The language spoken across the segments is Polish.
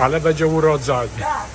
Ale będzie urodzenie. Tak,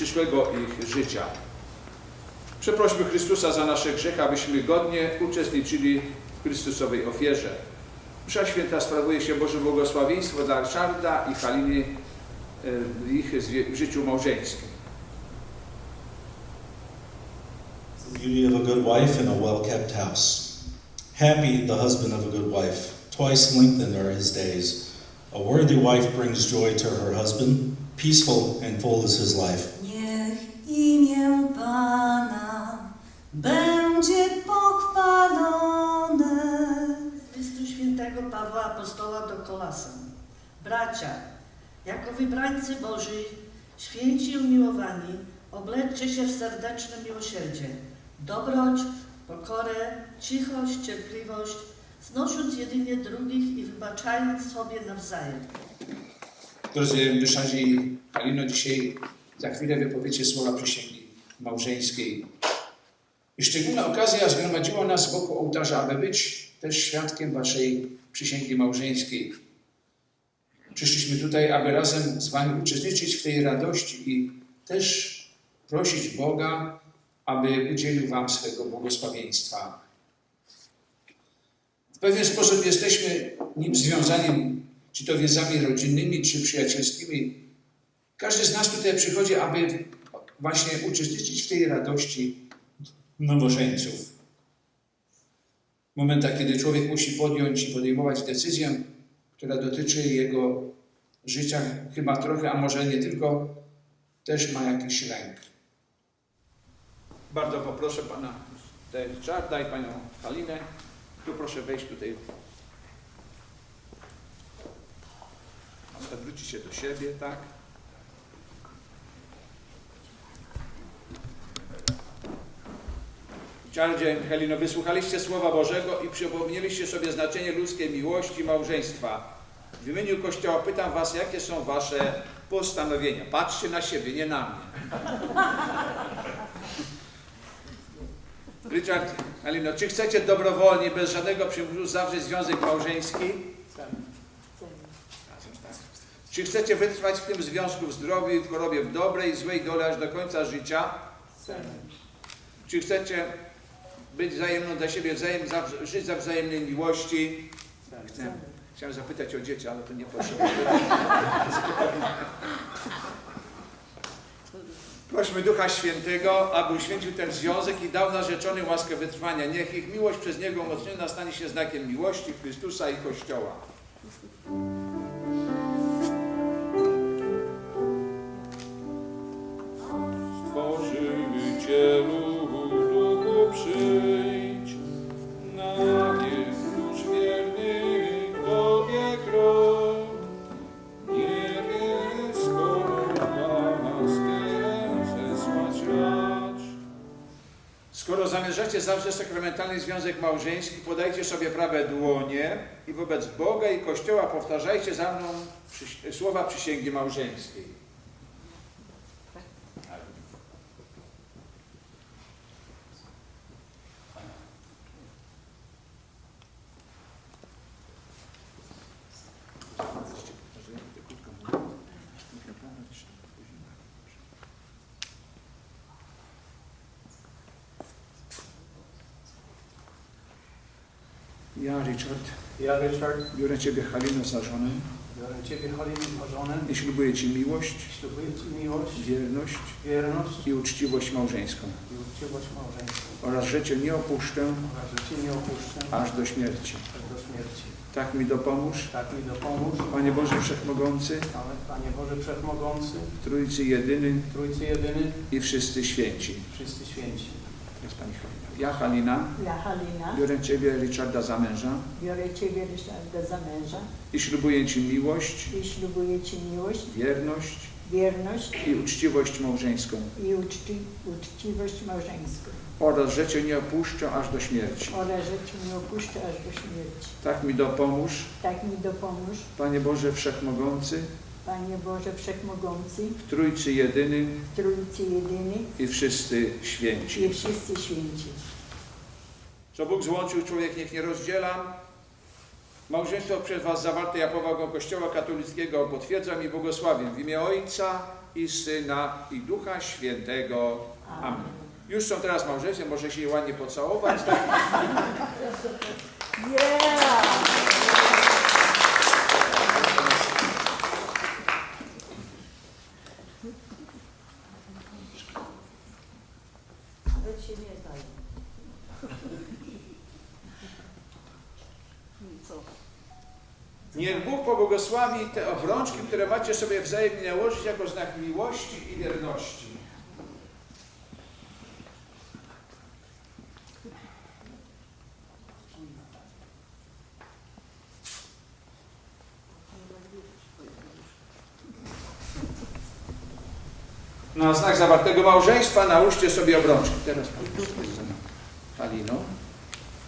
przyszłego ich życia. Przeprośmy Chrystusa za nasze grzechy, abyśmy godnie uczestniczyli w Chrystusowej ofierze. Msza święta sprawuje się Boże błogosławieństwo dla Ryszarda i Haliny e, w ich w życiu małżeńskim. the beauty of a good wife in a well kept house. Happy the husband of a good wife. Twice lengthened are his days. A worthy wife brings joy to her husband. Peaceful and full is his life. Bracia, jako wybrańcy Boży, święci i umiłowani, obleczcie się w serdeczne miłosierdzie, dobroć, pokorę, cichość, cierpliwość, znosząc jedynie drugich i wybaczając sobie nawzajem. Drodzy Ryszardzie i Halino, dzisiaj za chwilę wypowiecie słowa przysięgi małżeńskiej. Szczególna okazja zgromadziła nas wokół ołtarza, aby być też świadkiem waszej przysięgi małżeńskiej. Przyszliśmy tutaj, aby razem z wami uczestniczyć w tej radości i też prosić Boga, aby udzielił wam swego błogosławieństwa. W pewien sposób jesteśmy nim związani, czy to więzami rodzinnymi, czy przyjacielskimi. Każdy z nas tutaj przychodzi, aby właśnie uczestniczyć w tej radości nowożeńców. W momentach, kiedy człowiek musi podjąć i podejmować decyzję, która dotyczy jego życia chyba trochę, a może nie tylko, też ma jakiś lęk. Bardzo poproszę pana Richarda i panią Halinę. Tu proszę wejść tutaj. Odwrócić się do siebie, tak? Czardzie, Helino, wysłuchaliście Słowa Bożego i przypomnieliście sobie znaczenie ludzkiej miłości małżeństwa. W imieniu Kościoła pytam Was, jakie są Wasze postanowienia. Patrzcie na siebie, nie na mnie. Richard, Helino, czy chcecie dobrowolnie, bez żadnego przymusu zawrzeć związek małżeński? Czy chcecie wytrwać w tym związku w zdrowiu i w chorobie, w dobrej i złej dole aż do końca życia? Czy chcecie być wzajemną dla siebie, wzajem, za, żyć za wzajemnej miłości? Chcę. Chciałem zapytać o dzieci, ale to nie poszło. Prośmy Ducha Świętego, aby uświęcił ten związek i dał narzeczonym łaskę wytrwania. Niech ich miłość przez Niego umocniona stanie się znakiem miłości Chrystusa i Kościoła. Zawrzeć sakramentalny związek małżeński, podajcie sobie prawe dłonie i wobec Boga i Kościoła powtarzajcie za mną słowa przysięgi małżeńskiej. Ja, Richard, Ja, Ryszard, biorę Ciebie, Halino, za żonę biorę Ciebie, Halino, za żonę i ślubuję Ci miłość, ślubuję Ci miłość, wierność wierność i uczciwość małżeńską i uczciwość małżeńską oraz że Cię nie opuszczę oraz że Cię nie opuszczę aż do śmierci. aż do śmierci. Tak mi dopomóż, Tak mi dopomóż, Panie Boże Wszechmogący, Panie Boże Wszechmogący, Trójcy Jedyny Trójcy Jedyny, i wszyscy święci. wszyscy święci. Ja, Halina, Ja, Halina, biorę Ciebie, Richarda, za męża. Biorę Ciebie, Ryszarda, za męża. I ślubuję Ci miłość, i ślubuję Ci miłość, wierność wierność i uczciwość małżeńską. i uczci, uczciwość małżeńską. Oraz że Cię nie opuszczę aż do śmierci. oraz, że Cię nie opuszczę aż do śmierci. Tak mi dopomóż, Tak mi dopomóż, Panie Boże Wszechmogący, Panie Boże Wszechmogący, w Trójcy Jedyny Trójcy Jedyny i wszyscy i święci. wszyscy święci. Co Bóg złączył, człowiek niech nie rozdziela. Małżeństwo przez Was zawarte ja powagą Kościoła katolickiego potwierdzam i błogosławię w imię Ojca i Syna i Ducha Świętego. Amen. Już są teraz małżeństwem, może się je ładnie pocałować. Tak? Yeah! Nawet się nie zdaje. Co? Niech Bóg pobłogosławi te obrączki, które macie sobie wzajemnie nałożyć jako znak miłości i wierności. Na znak zawartego małżeństwa nałóżcie sobie obrączki. Teraz Halino,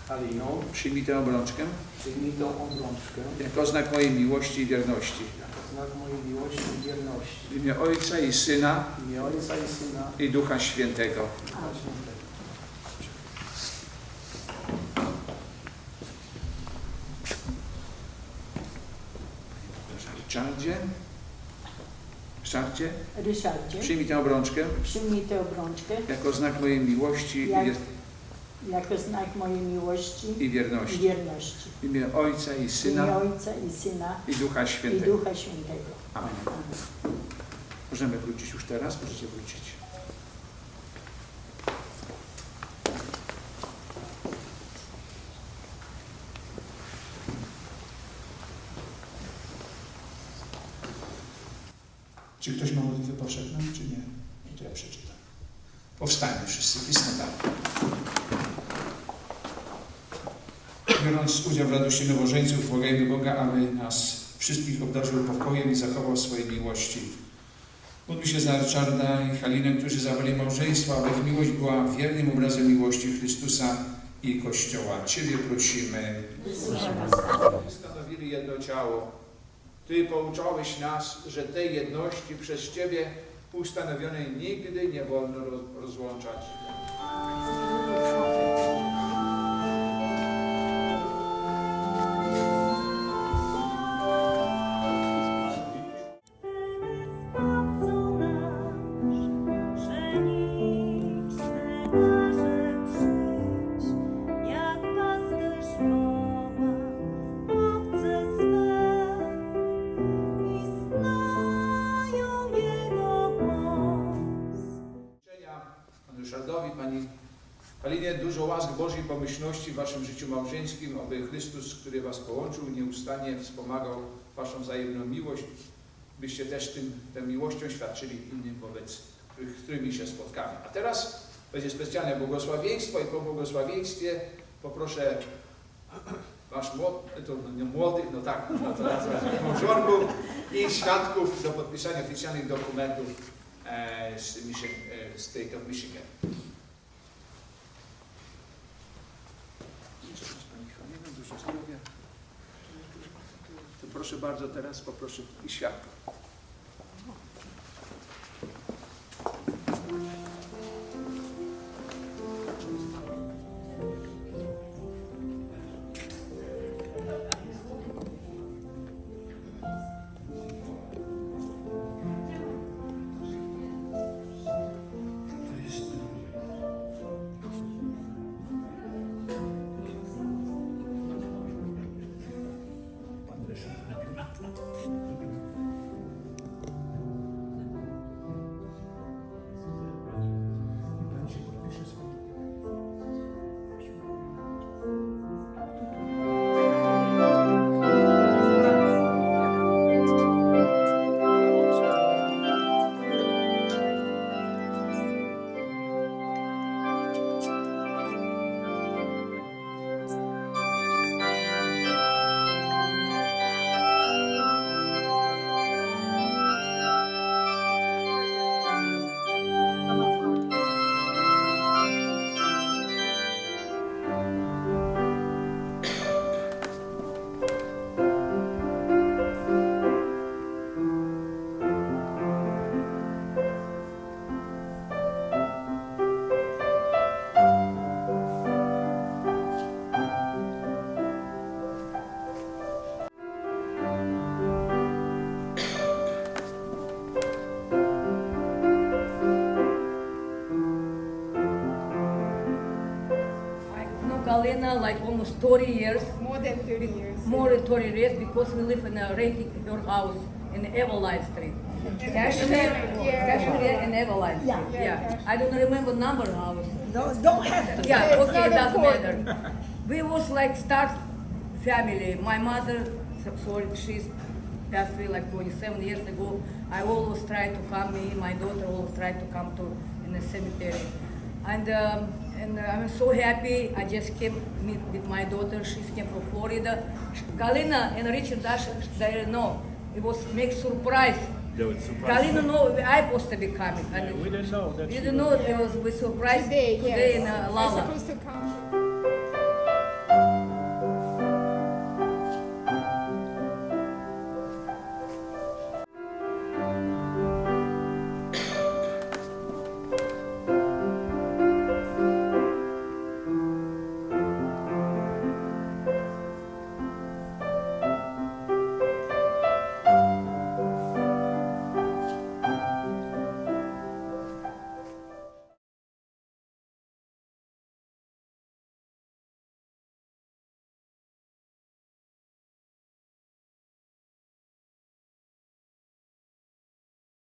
Halino, przyjmij tę obrączkę przyjmij tą obrączkę jako znak mojej miłości i wierności. jako znak mojej miłości i wierności. W imię Ojca i Syna W imię Ojca i Syna i Ducha Świętego. i Ducha Świętego. Richardzie, Richardzie, Ryszardzie, przyjmij tę obrączkę przyjmij tę obrączkę jako znak mojej miłości Jak- i, jako znak mojej miłości i i wierności. wierności. W imię Ojca i Syna Ojca i Syna i Ducha i Świętego. Ducha Świętego. Amen. Amen. Możemy wrócić już teraz, możecie wrócić. Czy ktoś ma modlitwę powszechną, czy nie? No to ja przeczytam. Powstańmy wszyscy, pismo dalej. Biorąc udział w radości nowożeńców, błagajmy Boga, aby nas wszystkich obdarzył pokojem i zachował swojej miłości. Módlmy się za Richarda i Halinę, którzy zawarli małżeństwo, aby ich miłość była wiernym obrazem miłości Chrystusa i Kościoła. Ciebie prosimy. Stanowili jedno ciało. Ty pouczałeś nas, że tej jedności przez Ciebie ustanowionej nigdy nie wolno roz- rozłączać. Pomyślności w waszym życiu małżeńskim, aby Chrystus, który was połączył, nieustannie wspomagał waszą wzajemną miłość, byście też tym, tą miłością świadczyli innym wobec których, z którymi się spotkamy. A teraz będzie specjalne błogosławieństwo i po błogosławieństwie poproszę wasz młody, to nie młodych, no tak, można nazwać, małżonków i świadków do podpisania oficjalnych dokumentów e, z e, State of Michigan. Proszę bardzo, teraz poproszę świadków. Like almost 30 years, More than 30 years. more than 30 years because we live in a renting your house in Eveline Street. Kashmir, Kashmir and Eveline Street. Yeah. I don't remember number house. No, don't have to. Yeah, okay, it doesn't important. matter. We was like start family. My mother, so- sorry, she's passed away like 27 years ago. I always try to come, me, my daughter always try to come to in the cemetery. And um, and I'm so happy. I just came meet with my daughter. She came from Florida. Galina and Richard Dash, they know. It was make surprise. Galina know I supposed to be coming. And We didn't know that you didn't know it was we surprised Today, today yes. in uh, Lala. supposed to come.